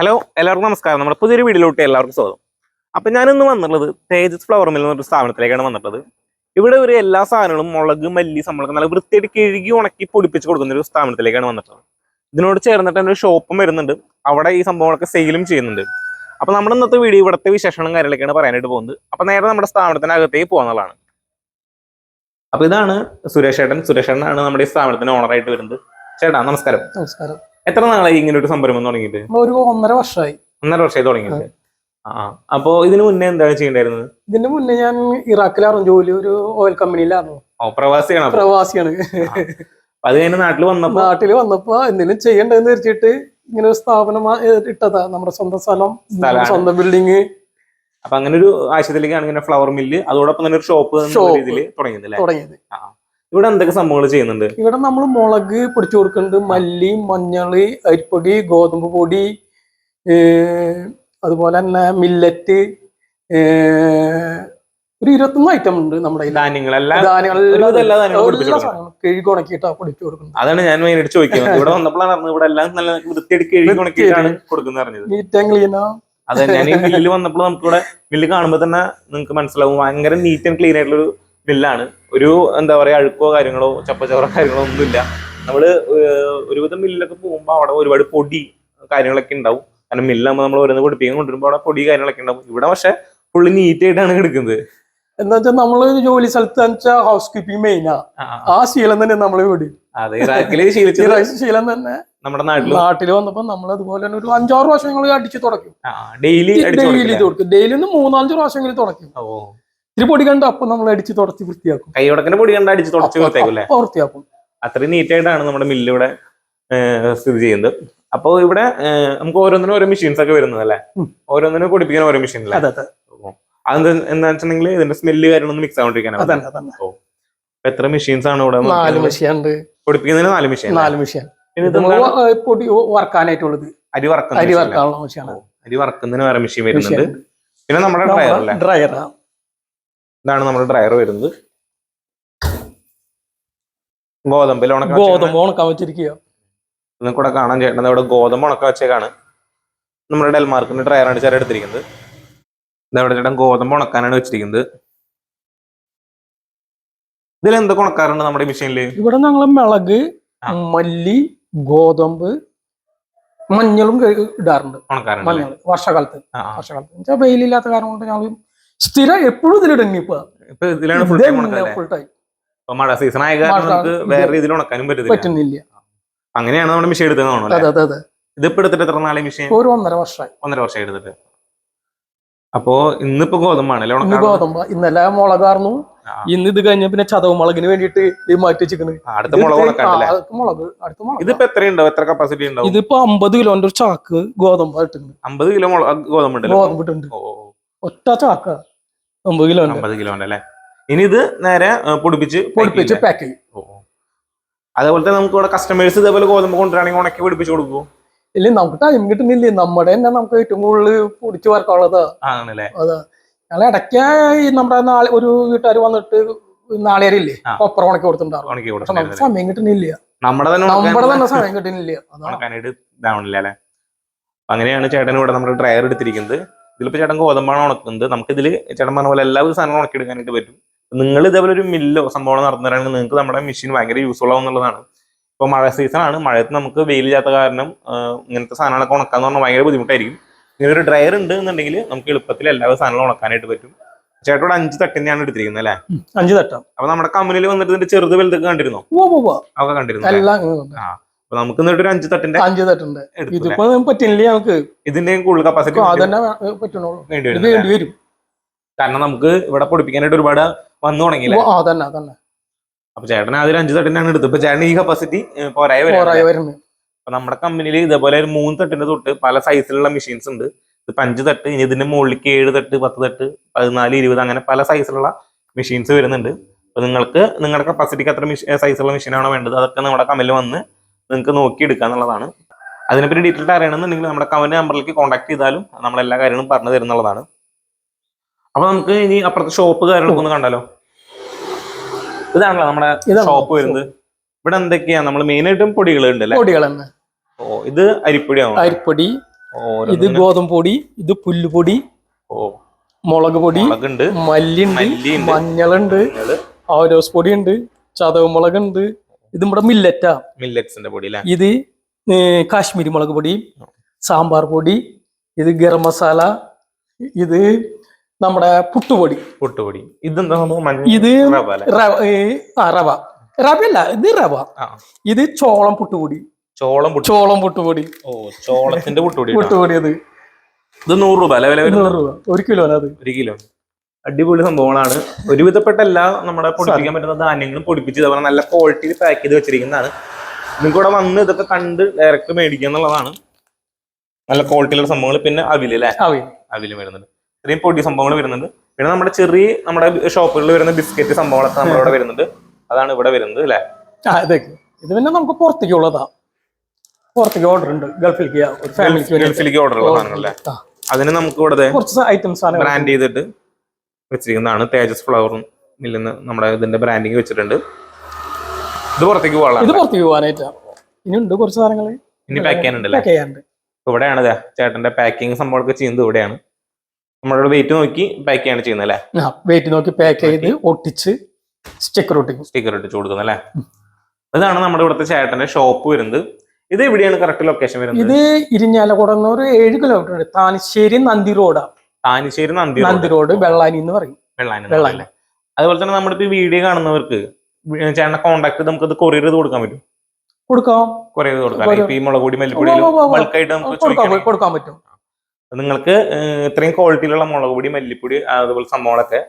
Hello എല്ലാവർക്കും നമസ്കാരം. നമ്മുടെ പുതിയൊരു വീഡിയോയിലോട്ട് എല്ലാവർക്കും സ്വാഗതം. അപ്പം ഞാനിന്ന് വന്നിട്ടുള്ളത് തേജസ് ഫ്ലവർ മിൽ എന്നൊരു സ്ഥാപനത്തിലേക്കാണ് വന്നിട്ടുള്ളത്. ഇവിടെ ഒരു എല്ലാ സാധനങ്ങളും മുളക് മല്ലി സമ്മളൊക്കെ നല്ല വൃത്തിയായിട്ട് കിഴുകി ഉണക്കി പൊടിപ്പിച്ച് കൊടുക്കുന്ന ഒരു സ്ഥാപനത്തിലേക്കാണ് വന്നിട്ടുള്ളത്. ഇതിനോട് ചേർന്നിട്ട് തന്നെ ഒരു ഷോപ്പും വരുന്നുണ്ട്. അവിടെ ഈ സംഭവങ്ങളൊക്കെ സെയിലും ചെയ്യുന്നുണ്ട്. അപ്പോൾ നമ്മുടെ ഇന്നത്തെ വീഡിയോ ഇവിടുത്തെ വിശേഷങ്ങളും കാര്യങ്ങളൊക്കെയാണ് പറയാനായിട്ട് പോകുന്നത്. അപ്പോൾ നേരെ നമ്മുടെ സ്ഥാപനത്തിനകത്തേക്ക് പോകുന്നതാണ് അപ്പോൾ ഇതാണ് സുരേഷ് ചേട്ടൻ സുരേഷ് ചേട്ടനാണ് നമ്മുടെ ഈ സ്ഥാപനത്തിന് ഓണറായിട്ട് വരുന്നത്. ചേട്ടാ നമസ്കാരം. നമസ്കാരം. എത്ര നാളായി ഇങ്ങനെ ഒരു സംരംഭം തുടങ്ങിയിട്ട്? ഒരു ഒന്നര വർഷമായി. ഒന്നര വർഷമായി തുടങ്ങിയിട്ട്. ആ. അപ്പോ ഇതിനു മുന്നേ എന്താണ് ചെയ്യണ്ടായിരുന്നത്? ഇതിന്റെ മുന്നേ ഞാൻ ഇറാഖിലായിരുന്നു ജോലി ഒരു ഓയിൽ കമ്പനിയിലായിരുന്നു. ഓ പ്രവാസിയാണ്? പ്രവാസിയാണ്. അത് കഴിഞ്ഞ് നാട്ടിൽ വന്നപ്പോ? നാട്ടിൽ വന്നപ്പോ എന്തെങ്കിലും ചെയ്യണ്ടെന്ന് വെച്ചിട്ട് ഇങ്ങനെ ഒരു സ്ഥാപനം ഇട്ടതാ. നമ്മുടെ സ്വന്തം സ്ഥലം. സ്വന്തം ബിൽഡിങ് അപ്പൊ അങ്ങനെ ഒരു ആവശ്യത്തിലേക്കാണ് ഇങ്ങനെ ഫ്ലവർ മില്ല് അതോടൊപ്പം തന്നെ ഒരു ഷോപ്പ് തുടങ്ങിയത്. തുടങ്ങിയത് ഇവിടെ എന്തൊക്കെ സംഭവങ്ങൾ ചെയ്യുന്നുണ്ട്? ഇവിടെ നമ്മൾ മുളക് പൊടിച്ചു കൊടുക്കുന്നുണ്ട്. മല്ലി മഞ്ഞൾ അരിപ്പൊടി ഗോതമ്പ് പൊടി അതുപോലെ തന്നെ മില്ലറ്റ് ഒരു ഇരുപത്തൊന്ന് ഐറ്റം ഉണ്ട് നമ്മുടെ പൊടിച്ചു കൊടുക്കുന്നത്. അതാണ് ഞാൻ മെയിനായിട്ട് ചോദിക്കുന്നത്. ഇവിടെ വന്നപ്പോഴാണ് ഇവിടെ എല്ലാം നല്ല വൃത്തിയായിട്ട് കഴുകി ഉണക്കിയിട്ടാണ് കൊടുക്കുന്നത് അറിഞ്ഞത്. നീറ്റ് ആൻഡ് ക്ലീനാ അതെ ഞാൻ ഈ ബില്ല് വന്നപ്പോൾ നമുക്ക് ഇവിടെ മില്ല് കാണുമ്പോൾ തന്നെ നിങ്ങൾക്ക് മനസ്സിലാവും. ഭയങ്കര നീറ്റ് ആൻഡ് ക്ലീൻ ആയിട്ടുള്ള ഒരു മില്ലാണ് ഒരു എന്താ പറയാ അഴുക്കോ കാര്യങ്ങളോ ചപ്പച്ചവറോ കാര്യങ്ങളോ ഒന്നുമില്ല. നമ്മൾ ഒരുവിധം മില്ലിലൊക്കെ പോകുമ്പോൾ അവിടെ ഒരുപാട് പൊടി കാര്യങ്ങളൊക്കെ ഉണ്ടാവും. കാരണം മില്ലാകുമ്പോൾ നമ്മൾ ഓരോന്ന് പൊടിപ്പിക്കാൻ കൊണ്ടുവരുമ്പോൾ അവിടെ പൊടി കാര്യങ്ങളൊക്കെ ഉണ്ടാവും. ഇവിടെ പക്ഷെ ഫുള്ള് നീറ്റ് ആയിട്ടാണ് കിടക്കുന്നത്. എന്താ വെച്ചാൽ നമ്മൾ ജോലി സ്ഥലത്ത് വെച്ചാൽ ഹൗസ് കീപ്പിംഗ് മെയിനാ ആ. ശീലം തന്നെ നമ്മൾ ഇവിടെ. അതെ ഇറാഖിൽ ശീലിച്ചത് ശീലം തന്നെ. നമ്മുടെ നാട്ടിൽ നാട്ടിൽ വന്നപ്പോ നമ്മൾ അതുപോലെ തന്നെ ഒരു അഞ്ചാറ് പ്രാവശ്യം ഞങ്ങൾ അടിച്ച് തുടക്കും. ഡെയിലി ഡെയിലി തുടക്കും ഡെയിലി ഒന്ന് മൂന്നാലഞ്ച് പ്രാവശ്യം തുടക്കും. ഇത്തിരി പൊടി കണ്ട? അപ്പൊ നമ്മൾ അടിച്ച് തുടച്ച് വൃത്തിയാക്കും. കൈയോടക്കന്റെ പൊടി കണ്ട അടിച്ച് തുടച്ച് അപ്പൊ വൃത്തിയാക്കും. അത്രയും നീറ്റായിട്ടാണ് നമ്മുടെ മില്ല് ഇവിടെ സ്ഥിതി ചെയ്യുന്നത്. അപ്പോൾ ഇവിടെ നമുക്ക് ഓരോന്നിനും ഓരോ മെഷീൻസ് ഒക്കെ വരുന്നത് അല്ലേ. ഓരോന്നിനും പൊടിപ്പിക്കാൻ ഓരോ മെഷീൻ അല്ലേ? അതെ അതെ. എന്താ വെച്ചിട്ടുണ്ടെങ്കിൽ ഇതിന്റെ സ്മെല്ല് കാര്യങ്ങളൊന്നും മിക്സ് ആവാണ്ടിരിക്കാനാണ് എത്ര മെഷീൻസ് ആണ് ഇവിടെ നാല് മെഷീൻ ഉണ്ട്. പൊടിപ്പിക്കുന്നതിന് നാല് മെഷീൻ നാല് മെഷീൻ പൊടി വറക്കാനായിട്ടുള്ളത്. അരി വറക്കുന്ന അരി വറക്കാനുള്ള മെഷീനാണ് അരി വറക്കുന്നതിന് വേറെ മെഷീൻ വരുന്നുണ്ട്. പിന്നെ നമ്മുടെ ഡ്രയർ അല്ലേ? ഡ്രയറാ ഇതാണ് നമ്മുടെ ഡ്രയർ വരുന്നത്. ഗോതമ്പിൽ ഉണക്ക ഗോതമ്പ് ഉണക്കാൻ വെച്ചിരിക്കുക നിങ്ങൾക്കൂടെ കാണാൻ ചേട്ടൻ ഇവിടെ ഗോതമ്പ് ഉണക്ക വെച്ചേക്കാണ്. നമ്മുടെ ഡെൽമാർക്കിന്റെ ഡ്രയറാണ് ചേട്ടൻ എടുത്തിരിക്കുന്നത്. ഇതവിടെ ചേട്ടൻ ഗോതമ്പ് ഉണക്കാനാണ് വെച്ചിരിക്കുന്നത്. ഇതിൽ എന്തൊക്കെ ഉണക്കാറുണ്ട് നമ്മുടെ മെഷീനിൽ ഇവിടെ ഞങ്ങൾ മിളക് മല്ലി ഗോതമ്പ് മഞ്ഞളും ഇടാറുണ്ട്. മഞ്ഞൾ വർഷകാലത്ത്. വർഷകാലത്ത്. വെയിലില്ലാത്ത കാരണം കൊണ്ട് ഞങ്ങൾ സ്ഥിരം എപ്പോഴും ഇപ്പൊ ഇതിലാണ് ഫുൾ ടൈം മഴ സീസൺ ആയ കാരണം നമുക്ക് വേറെ രീതിയിൽ ഉണക്കാനും പറ്റുന്നില്ല. അങ്ങനെയാണ് നമ്മുടെ മിഷീൻ എടുത്തത് ഇതിപ്പോ എടുത്തിട്ട് എത്ര നാളെ മിഷീൻ ഒരു ഒന്നര വർഷമായി ഒന്നര വർഷം എടുത്തിട്ട്. അപ്പോ ഇന്നിപ്പോ ഗോതമ്പാണ് ഗോതമ്പ്. ഇന്നലെ മുളകാർന്നു. ഇന്ന് ഇത് കഴിഞ്ഞ പിന്നെ ചതവ് മുളകിന് വേണ്ടിട്ട് ഇത് മാറ്റി വെച്ചിരിക്കണ്. അടുത്ത മുളക് മുളക് അടുത്ത മുളക്. ഇതിപ്പോ എത്രയുണ്ടാവും? എത്ര കപ്പാസിറ്റി ഉണ്ടാവും? ഇതിപ്പോ അമ്പത് കിലോന്റെ ഒരു ചാക്ക് ഗോതമ്പ് ഇട്ടുണ്ട് അമ്പത് കിലോ ഗോതമ്പ് ഗോതമ്പ് ഇട്ടുണ്ട്. ഒറ്റ ചാക്ക്. അമ്പത് കിലോ അമ്പത് കിലോ ഉണ്ടല്ലേ ഇനി ഇത് നേരെ പൊടിപ്പിച്ച് പൊടിപ്പിച്ച്? പാക്ക് ചെയ്യും. അതേപോലെ തന്നെ നമുക്ക് ഇവിടെ കസ്റ്റമേഴ്സ് ഇതേപോലെ ഗോതമ്പ് കൊണ്ടുവരാണെങ്കിൽ ഉണക്കി പൊടിപ്പിച്ച് കൊടുക്കും ഇല്ല നമുക്ക് ടൈം കിട്ടുന്നില്ലേ. നമ്മുടെ തന്നെ നമുക്ക് ഏറ്റവും കൂടുതൽ പൊടിച്ച് വറക്കാനുള്ളതാ. ആണല്ലേ? അതാ ഞങ്ങൾ ഇടയ്ക്ക് നമ്മുടെ നാളെ ഒരു വീട്ടുകാർ വന്നിട്ട് നാളേരില്ലേ. കൊപ്പറ ഉണക്കി കൊടുത്തിട്ടുണ്ടാവും. സമയം കിട്ടുന്നില്ല. നമ്മുടെ തന്നെ നമ്മുടെ തന്നെ സമയം കിട്ടുന്നില്ല. അങ്ങനെയാണ് ചേട്ടൻ ഇവിടെ നമ്മുടെ ഡ്രയർ എടുത്തിരിക്കുന്നത്. ഇതിലിപ്പോ ചേട്ടൻ ഗോതമ്പാണ് ഉണക്കുന്നത്. നമുക്ക് ഇതിൽ ചേട്ടൻ പറഞ്ഞ പോലെ എല്ലാ സാധനങ്ങളും ഉണക്കിയെടുക്കാനായിട്ട് പറ്റും. നിങ്ങൾ ഇതേപോലെ ഒരു മില്ലോ സംഭവം നടത്തുന്നവരാണെങ്കിൽ നിങ്ങൾക്ക് നമ്മുടെ മെഷീൻ ഭയങ്കര യൂസ്ഫുൾ ആവുന്നുള്ളതാണ്. എന്നുള്ളതാണ് ഇപ്പൊ മഴ സീസൺ ആണ്. മഴയത്ത് നമുക്ക് വെയിലില്ലാത്ത കാരണം ആ, ഇങ്ങനത്തെ സാധനങ്ങളൊക്കെ ഉണക്കാന്ന് പറഞ്ഞാൽ ഭയങ്കര ബുദ്ധിമുട്ടായിരിക്കും. ഇങ്ങനെ ഒരു ഡ്രയർ ഉണ്ട് എന്നുണ്ടെങ്കിൽ നമുക്ക് എളുപ്പത്തിൽ എല്ലാ സാധനങ്ങളും ഉണക്കാനായിട്ട് പറ്റും. ചേട്ടോട് അഞ്ച് തട്ടിനെയാണ് എടുത്തിരിക്കുന്നത് അല്ലേ? അഞ്ച് തട്ടം. അപ്പൊ നമ്മുടെ കമ്പനിയിൽ വന്നിട്ട് ചെറുത് വലുതൊക്കെ കണ്ടിരുന്നോ. അതൊക്കെ കണ്ടിരുന്നു അല്ലേ? നമുക്ക് ഒരു അഞ്ച് തട്ടിന്റെ അഞ്ച് തട്ടിന്റെ. ഇതിപ്പോ പറ്റില്ല നമുക്ക് ഇതിന്റെയും കൂടുതൽ കപ്പാസിറ്റി അതന്നെ വേണ്ടി വരും കാരണം നമുക്ക് ഇവിടെ പൊടിപ്പിക്കാനായിട്ട് ഒരുപാട് വന്നു തുടങ്ങിയില്ല അതന്നെ അപ്പൊ ചേട്ടൻ അതിൽ അഞ്ച് തട്ടിനാണ് എടുത്തത്. ഇപ്പൊ ചേട്ടൻ ഈ കപ്പാസിറ്റി പോരായ വരുന്നത് അപ്പൊ നമ്മുടെ കമ്പനിയിൽ ഇതേപോലെ ഒരു മൂന്ന് തട്ടിന്റെ തൊട്ട് പല സൈസിലുള്ള മെഷീൻസ് ഉണ്ട്. ഇപ്പൊ അഞ്ച് തട്ട് ഇനി ഇതിന്റെ മുകളിലേക്ക് ഏഴ് തട്ട് പത്ത് തട്ട് പതിനാല് ഇരുപത് അങ്ങനെ പല സൈസിലുള്ള മെഷീൻസ് വരുന്നുണ്ട്. അപ്പൊ നിങ്ങൾക്ക് നിങ്ങളുടെ കപ്പാസിറ്റിക്ക് അത്ര സൈസുള്ള മെഷീനാണോ വേണ്ടത്? അതൊക്കെ നമ്മുടെ കമ്പനിയിൽ വന്ന് നിങ്ങൾക്ക് നോക്കിയെടുക്കുക എന്നുള്ളതാണ്. അതിനെപ്പറ്റി ഡീറ്റെയിൽ അറിയണമെന്നുണ്ടെങ്കിൽ നമ്മുടെ കമ്പനി നമ്പറിലേക്ക് കോൺടാക്ട് ചെയ്താലും നമ്മൾ എല്ലാ കാര്യങ്ങളും പറഞ്ഞു തരുന്നുള്ളതാണ് അപ്പൊ നമുക്ക് ഇനി അപ്പുറത്തെ ഷോപ്പ് കാര്യങ്ങളൊക്കെ ഒന്ന് കണ്ടാലോ? ഇതാണല്ലോ നമ്മുടെ ഷോപ്പ് വരുന്നത്. ഇവിടെ എന്തൊക്കെയാ? നമ്മൾ മെയിൻ ആയിട്ടും അല്ലേ? പൊടികൾ ഓ ഇത് അരിപ്പൊടിയാണ്? അരിപ്പൊടി ഇത് ഗോതമ്പ് പൊടി ഇത് പുല്ലുപൊടി ഓ. മുളക് പൊടി മല്ലി മല്ലിണ്ട്. മഞ്ഞളുണ്ട് ഓരോസ് പൊടി ഉണ്ട് ചതവ് മുളക് ഉണ്ട് ഇത് നമ്മുടെ മില്ലറ്റാ മില്ലറ്റ്സിന്റെ പൊടി അല്ലേ ഇത് കാശ്മീരി മുളക് പൊടി സാമ്പാർ പൊടി ഇത് ഗരം മസാല ഇത് നമ്മുടെ പുട്ടുപൊടി. പുട്ടുപൊടി. ഇതെന്താ സംഭവം ഇത് റവ റവ ആ അല്ല ഇത് റവ. ഇത് ചോളം പുട്ടുപൊടി. ചോളം ചോളം പുട്ടുപൊടി. ഓ ചോളത്തിന്റെ പുട്ടുപൊടി പുട്ടുപൊടി അത്. ഇത് നൂറ് രൂപ അല്ലെ? വില നൂറ് രൂപ. ഒരു കിലോന് അത് ഒരു കിലോ. അടിപൊളി സംഭവങ്ങളാണ്. ഒരുവിധപ്പെട്ട എല്ലാ നമ്മുടെ പൊടിപ്പിക്കാൻ പറ്റുന്ന ധാന്യങ്ങളും പൊടിപ്പിച്ച് ഇതേപോലെ നല്ല ക്വാളിറ്റിയിൽ പാക്ക് ചെയ്ത് വെച്ചിരിക്കുന്നതാണ്. നിങ്ങൾക്ക് ഇവിടെ വന്ന് ഇതൊക്കെ കണ്ട് ഡയറക്റ്റ് മേടിക്കുക എന്നുള്ളതാണ്. നല്ല ക്വാളിറ്റിയിലുള്ള സംഭവങ്ങൾ പിന്നെ അവിൽ അല്ലേ അവി അവിൽ വരുന്നുണ്ട്. ഇത്രയും പൊടി സംഭവങ്ങൾ വരുന്നുണ്ട്. പിന്നെ നമ്മുടെ ചെറിയ നമ്മുടെ ഷോപ്പുകളിൽ വരുന്ന ബിസ്ക്കറ്റ് സംഭവങ്ങളൊക്കെ നമ്മുടെ ഇവിടെ വരുന്നുണ്ട്. അതാണ് ഇവിടെ വരുന്നത് അല്ലേ ഇത്. പിന്നെ നമുക്ക് പുറത്തേക്ക് ഉള്ളതാ പുറത്തേക്ക് ഓർഡർ ഉണ്ട്. ഗൾഫിലേക്ക് ഗൾഫിലേക്ക് ഓർഡർ ഉള്ള സാധനങ്ങളല്ലേ ആ. അതിന് നമുക്ക് ഇവിടെ കുറച്ച് ഐറ്റംസ് ആണ് ബ്രാൻഡ് ചെയ്തിട്ട് വെച്ചിരിക്കുന്നതാണ്. തേജസ് ഫ്ലവർ മില്ലെന്ന് നമ്മുടെ ഇതിന്റെ ബ്രാൻഡിങ് വെച്ചിട്ടുണ്ട്. ഇത് പുറത്തേക്ക് ഇത് പുറത്തേക്ക് പോകാനായിട്ടാണ് ഇനി ഉണ്ട് കുറച്ച് സാധനങ്ങൾ ഇനി പാക്ക് ചെയ്യാനുണ്ടല്ലേ പാക്ക് ചെയ്യാനുണ്ട്. ഇവിടെയാണ് ചേട്ടന്റെ പാക്കിംഗ് സംഭവമൊക്കെ ചെയ്യുന്നത് ഇവിടെയാണ്. നമ്മളോട് വെയിറ്റ് നോക്കി പാക്ക് ചെയ്യാണ് ചെയ്യുന്നത് അല്ലേ? വെയിറ്റ് നോക്കി പാക്ക് ചെയ്ത് ഒട്ടിച്ച് സ്റ്റിക്കർ ഒട്ടിക്കും. സ്റ്റിക്കർ ഇട്ടിച്ച് കൊടുക്കുന്നത് അല്ലേ? ഇതാണ് നമ്മുടെ ഇവിടുത്തെ ചേട്ടന്റെ ഷോപ്പ് വരുന്നത്. ഇത് എവിടെയാണ് കറക്റ്റ് ലൊക്കേഷൻ വരുന്നത്? ഇത് ഇരിഞ്ഞാലക്കുടന്ന് ഒരു ഏഴ് കിലോമീറ്റർ ഉണ്ട് താനശ്ശേരി നന്ദി റോഡാ താനിശ്ശേരി നന്ദി നന്ദി റോഡ് വെള്ളാനി എന്ന് പറയും. വെള്ളാനി വെള്ളാനി. അതുപോലെ തന്നെ നമ്മുടെ ഈ വീഡിയോ കാണുന്നവർക്ക് ചേട്ടനെ കോൺടാക്ട് നമുക്ക് അത് കൊറിയർ ചെയ്ത് കൊടുക്കാൻ പറ്റും കൊടുക്കാം. കൊറിയർ ചെയ്ത് കൊടുക്കാം. ഈ മുളക് പൊടി മല്ലിപ്പൊടി. ബൾക്കായിട്ട് നമുക്ക് കൊടുക്കാൻ പറ്റും. നിങ്ങൾക്ക് ഇത്രയും ക്വാളിറ്റിയിലുള്ള മുളക് പൊടി മല്ലിപ്പൊടി അതുപോലെ സംഭവങ്ങളൊക്കെ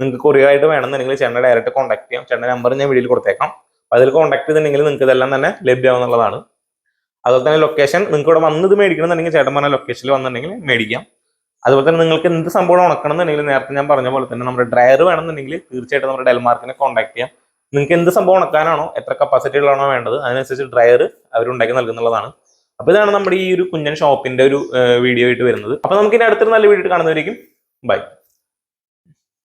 നിങ്ങൾക്ക് കൊറിയർ ആയിട്ട് വേണമെന്നുണ്ടെങ്കിൽ ചേട്ടനെ ഡയറക്റ്റ് കോൺടാക്ട് ചെയ്യാം. ചേട്ടന്റെ നമ്പർ ഞാൻ വീഡിയോയിൽ കൊടുത്തേക്കാം. അതിൽ കോൺടാക്ട് ചെയ്തിട്ടുണ്ടെങ്കിൽ നിങ്ങൾക്ക് ഇതെല്ലാം തന്നെ ലഭ്യമാവുന്നുള്ളതാണ്. അതുപോലെ തന്നെ ലൊക്കേഷൻ നിങ്ങൾക്ക് ഇവിടെ വന്നത് മേടിക്കണമെന്നുണ്ടെങ്കിൽ ചേട്ടൻ പറഞ്ഞ ലൊക്കേഷനിൽ വന്നിട്ടുണ്ടെങ്കിൽ മേടിക്കാം. അതുപോലെ തന്നെ നിങ്ങൾക്ക് എന്ത് സംഭവം ഉണക്കണം എന്നുണ്ടെങ്കിൽ നേരത്തെ ഞാൻ പറഞ്ഞ പോലെ തന്നെ നമ്മുടെ ഡ്രയർ വേണമെന്നുണ്ടെങ്കിൽ തീർച്ചയായിട്ടും നമ്മുടെ ഡെൽമാർക്കിനെ കോൺടാക്ട് ചെയ്യാം. നിങ്ങൾക്ക് എന്ത് സംഭവം ഉണക്കാനാണോ എത്ര കപ്പാസിറ്റി ഉള്ളതാണോ വേണ്ടത് അതിനനുസരിച്ച് ഡ്രയർ അവർ ഉണ്ടാക്കി നൽകുന്നുള്ളതാണ്. അപ്പൊ ഇതാണ് നമ്മുടെ ഈ ഒരു കുഞ്ഞൻ ഷോപ്പിന്റെ ഒരു വീഡിയോ ആയിട്ട് വരുന്നത്. അപ്പൊ നമുക്ക് ഇനി അടുത്തൊരു നല്ല വീഡിയോ കാണുന്നവരേക്കും ബൈ